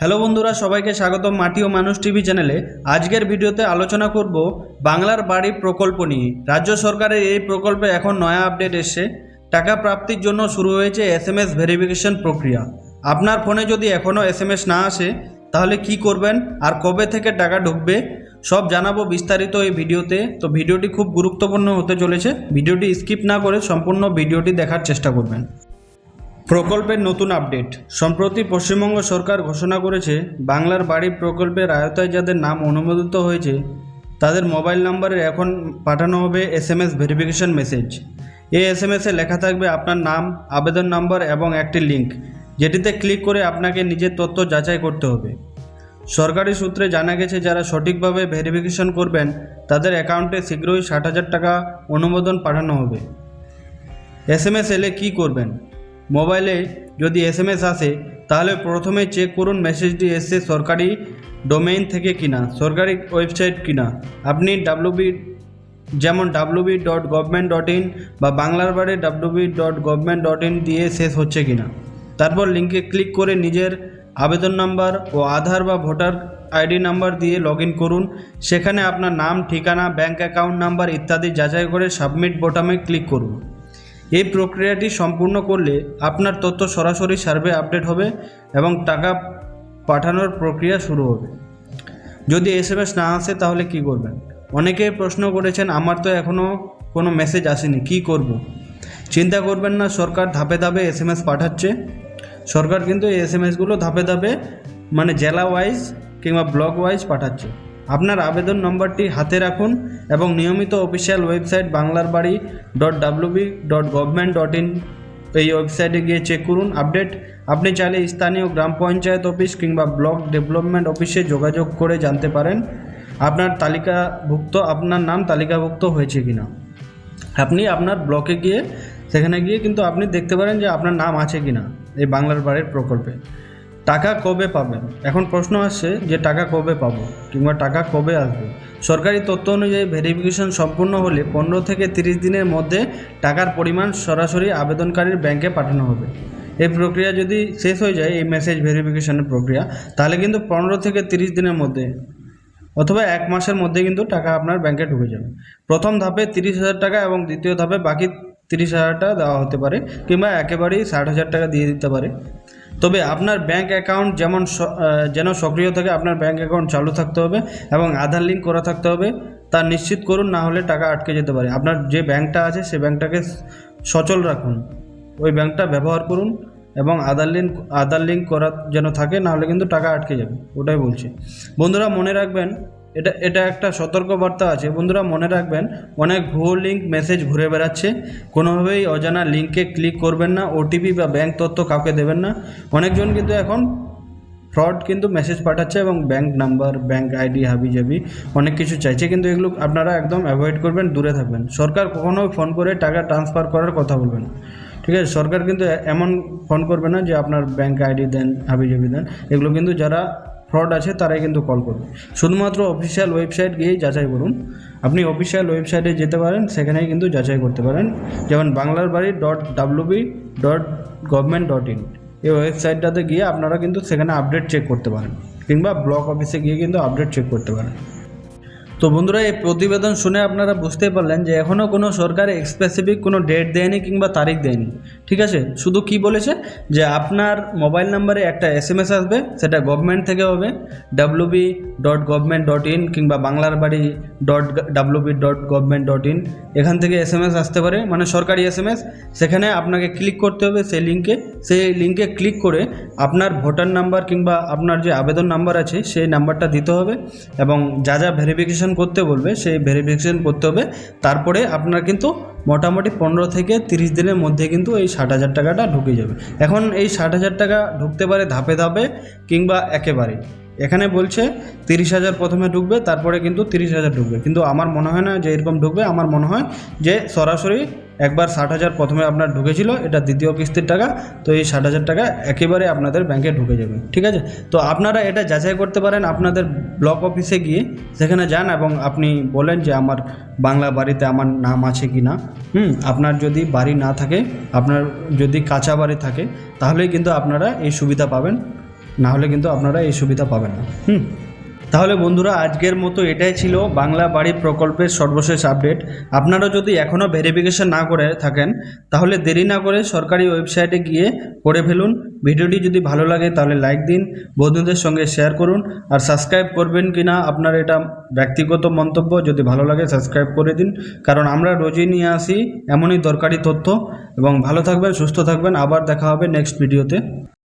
Hello বন্ধুরা, সবাইকে স্বাগত মাটি ও মানুষ টিভি চ্যানেলে। আজকের ভিডিওতে আলোচনা করব বাংলার বাড়ি প্রকল্প নিয়ে। রাজ্য সরকারের এই প্রকল্পে এখন নয়া আপডেট এসছে। টাকা প্রাপ্তির জন্য শুরু হয়েছে এস এম এস ভেরিফিকেশন প্রক্রিয়া। আপনার ফোনে যদি এখনও এস এম এস না আসে, তাহলে কি করবেন আর কবে থেকে টাকা ঢুকবে, সব জানাব বিস্তারিত এই ভিডিওতে। তো ভিডিওটি খুব গুরুত্বপূর্ণ হতে চলেছে। ভিডিওটি স্কিপ না করে সম্পূর্ণ ভিডিওটি দেখার চেষ্টা করবেন। প্রকল্পের নতুন আপডেট। সম্প্রতি পশ্চিমবঙ্গ সরকার ঘোষণা করেছে, বাংলার বাড়ি প্রকল্পের আয়তায় যাদের নাম অনুমোদিত হয়েছে, তাদের মোবাইল নম্বরে এখন পাঠানো হবে S M S verification message. এই এস এম এসে লেখা থাকবে আপনার নাম, আবেদন নম্বর এবং একটি লিঙ্ক যেটিতে ক্লিক করে আপনাকে নিজের তথ্য যাচাই করতে হবে। সরকারি সূত্রে জানা গেছে, যারা সঠিকভাবে ভেরিফিকেশন করবেন, তাদের অ্যাকাউন্টে শীঘ্রই ষাট হাজার টাকা অনুমোদন পাঠানো হবে। এস এম এস এলে কী করবেন? মোবাইলে যদি এস এম এস আসে, তাহলে প্রথমে চেক করুন মেসেজটি এসছে সরকারি ডোমেইন থেকে কিনা, সরকারি ওয়েবসাইট কিনা। আপনি ডাব্লুবি যেমন WB dot government dot in বা Banglar Bari WB dot government dot in দিয়ে শেষ হচ্ছে কিনা। তারপর লিঙ্কে ক্লিক করে নিজের আবেদন নাম্বার ও আধার বা ভোটার আইডি নাম্বার দিয়ে লগ করুন। সেখানে আপনার নাম, ঠিকানা ব্যাঙ্ক অ্যাকাউন্ট নাম্বার ইত্যাদি যাচাই করে সাবমিট বোতামে ক্লিক করুন। এই প্রক্রিয়াটি সম্পূর্ণ করলে আপনার তথ্য সরাসরি সার্ভে আপডেট হবে এবং টাকা পাঠানোর প্রক্রিয়া শুরু হবে। যদি এস এম এস না আসে, তাহলে কি করবেন? অনেকেই প্রশ্ন করেছেন, আমার তো এখনও কোনো মেসেজ আসেনি, কি করব। চিন্তা করবেন না, সরকার ধাপে ধাপে এস এম এস পাঠাচ্ছে। সরকার কিন্তু এই এস এম এসগুলো ধাপে ধাপে মানে জেলা ওয়াইজ কিংবা ব্লক ওয়াইজ পাঠাচ্ছে। আপনার আবেদন নম্বরটি হাতে রাখুন এবং নিয়মিত official website Banglar Bari dot WB dot government dot in এই ওয়েবসাইটে গিয়ে চেক করুন আপডেট আপনি চাইলে স্থানীয় গ্রাম পঞ্চায়েত অফিস কিংবা ব্লক ডেভেলপমেন্ট অফিসে যোগাযোগ করে জানতে পারেন। আপনার তালিকাভুক্ত, আপনার নাম তালিকাভুক্ত হয়েছে কিনা। আপনি আপনার ব্লকে গিয়ে, সেখানে গিয়ে কিন্তু আপনি দেখতে পারেন যে আপনার নাম আছে কিনা এই বাংলার বাড়ির প্রকল্পে। টাকা কবে পাবেন? এখন প্রশ্ন আসছে যে টাকা কবে পাবো কিংবা টাকা কবে আসবে? সরকারি তথ্য অনুযায়ী ভেরিফিকেশন সম্পূর্ণ হলে পনেরো থেকে তিরিশ দিনের মধ্যে টাকার পরিমাণ সরাসরি আবেদনকারীর ব্যাংকে পাঠানো হবে। এই প্রক্রিয়া যদি শেষ হয়ে যায়, এই মেসেজ ভেরিফিকেশনের প্রক্রিয়া, তাহলে কিন্তু পনেরো থেকে তিরিশ দিনের মধ্যে অথবা এক মাসের মধ্যে কিন্তু টাকা আপনার ব্যাংকে ঢুকে যাবে। প্রথম ধাপে তিরিশ হাজার টাকা এবং দ্বিতীয় ধাপে বাকি তিরিশ হাজার টাকা দেওয়া হতে পারে কিংবা একেবারেই ষাট হাজার টাকা দিয়ে দিতে পারে। তবে আপনার ব্যাঙ্ক অ্যাকাউন্ট যেমন যেন সক্রিয় থাকে, আপনার ব্যাংক অ্যাকাউন্ট চালু থাকতে হবে এবং আধার লিঙ্ক করা থাকতে হবে। তা নিশ্চিত করুন, না হলে টাকা আটকে যেতে পারে। আপনার যে ব্যাংকটা আছে, সে ব্যাংকটাকে সচল রাখুন। ওই ব্যাংকটা ব্যবহার করুন এবং আধার লিঙ্ক আধার লিঙ্ক করা যেন থাকে নাহলে কিন্তু টাকা আটকে যাবে। ওটাই বলছি। বন্ধুরা, মনে রাখবেন এটা এটা একটা সতর্কবার্তা আছে। বন্ধুরা, মনে রাখবেন, অনেক ভুয়ো লিঙ্ক মেসেজ ঘুরে বেড়াচ্ছে। কোনোভাবেই অজানা লিঙ্কে ক্লিক করবেন না ওটিপি বা ব্যাংক তথ্য কাউকে দেবেন না। অনেকজন কিন্তু এখন ফ্রড কিন্তু মেসেজ পাঠাচ্ছে এবং ব্যাংক নাম্বার ব্যাংক আইডি হাবি জাবি অনেক কিছু চাইছে। কিন্তু এগুলো আপনারা একদম অ্যাভয়েড করবেন, দূরে থাকবেন। সরকার কখনোই ফোন করে টাকা ট্রান্সফার করার কথা বলবেন ঠিক আছে, সরকার কিন্তু এমন ফোন করবে না যে আপনার ব্যাংক আইডি দেন হাবি জাবি দেন। এগুলো কিন্তু যারা ফ্রড আছে, তারাই কিন্তু কল করবে। শুধুমাত্র অফিসিয়াল ওয়েবসাইট গিয়েই যাচাই করুন। আপনি অফিসিয়াল ওয়েবসাইটে যেতে পারেন, সেখানেই কিন্তু যাচাই করতে পারেন। যেমন Banglar Bari dot WB dot government dot in এই ওয়েবসাইটটাতে গিয়ে আপনারা কিন্তু সেখানে আপডেট চেক করতে পারেন, কিংবা ব্লক অফিসে গিয়ে কিন্তু আপডেট চেক করতে পারেন। তো বন্ধুরা, এই প্রতিবেদন শুনে আপনারা বুঝতে পারলেন যে এখনও কোনো সরকার স্পেসিফিক কোনো ডেট দেয়নি কিংবা তারিখ দেয়নি। ঠিক আছে? শুধু কি বলেছে? যে আপনার মোবাইল নাম্বারে একটা এস এম এস আসবে, সেটা গভর্নমেন্ট থেকে হবে। WB dot government dot in কিংবা Banglar Bari dot WB dot government dot in এখান থেকে এস এম এস আসতে পারে মানে সরকারি এস সেখানে আপনাকে ক্লিক করতে হবে সেই লিঙ্কে সেই লিঙ্কে ক্লিক করে আপনার ভোটার নাম্বার কিংবা আপনার যে আবেদন নাম্বার আছে, সেই নাম্বারটা দিতে হবে এবং যা যা ভেরিফিকেশন করতে বলবে, সেই ভেরিফিকেশান করতে হবে। তারপরে আপনার কিন্তু মোটামুটি পনেরো থেকে তিরিশ দিনের মধ্যে কিন্তু এই ষাট হাজার টাকাটা ঢুকে যাবে। এখন এই ষাট হাজার টাকা ঢুকতে পারে ধাপে ধাপে কিংবা একেবারে। এখানে বলছে তিরিশ হাজার প্রথমে ঢুকবে, তারপরে কিন্তু তিরিশ হাজার ঢুকবে। কিন্তু আমার মনে হয় না যে এরকম ঢুকবে, আমার মনে হয় যে সরাসরি একবার ষাট হাজার প্রথমে আপনার ঢুকেছিল, এটা দ্বিতীয় কিস্তির টাকা, তো এই ষাট হাজার টাকা একেবারে আপনাদের ব্যাংকে ঢুকে যাবে, ঠিক আছে? তো আপনারা এটা যাচাই করতে পারেন আপনাদের ব্লক অফিসে গিয়ে, সেখানে যান এবং আপনি বলেন যে আমার বাংলা বাড়িতে আমার নাম আছে কি না। হুম, আপনার যদি বাড়ি না থাকে, আপনার যদি কাঁচা বাড়ি থাকে, তাহলেই কিন্তু আপনারা এই সুবিধা পাবেন। না হলে কিন্তু আপনারা এই সুবিধা পাবেন না। হুম। তাহলে বন্ধুরা, আজকের মতো এটাই ছিল বাংলা বাড়ি প্রকল্পের সর্বশেষ আপডেট। আপনারা যদি এখনও ভেরিফিকেশন না করে থাকেন, তাহলে দেরি না করে সরকারি ওয়েবসাইটে গিয়ে করে ফেলুন। ভিডিওটি যদি ভালো লাগে, তাহলে লাইক দিন, বন্ধুদের সঙ্গে শেয়ার করুন। আর সাবস্ক্রাইব করবেন কি না আপনার এটা ব্যক্তিগত মন্তব্য, যদি ভালো লাগে সাবস্ক্রাইব করে দিন। কারণ আমরা রোজই নিয়ে আসি এমনই দরকারি তথ্য। এবং ভালো থাকবেন, সুস্থ থাকবেন। আবার দেখা হবে নেক্সট ভিডিওতে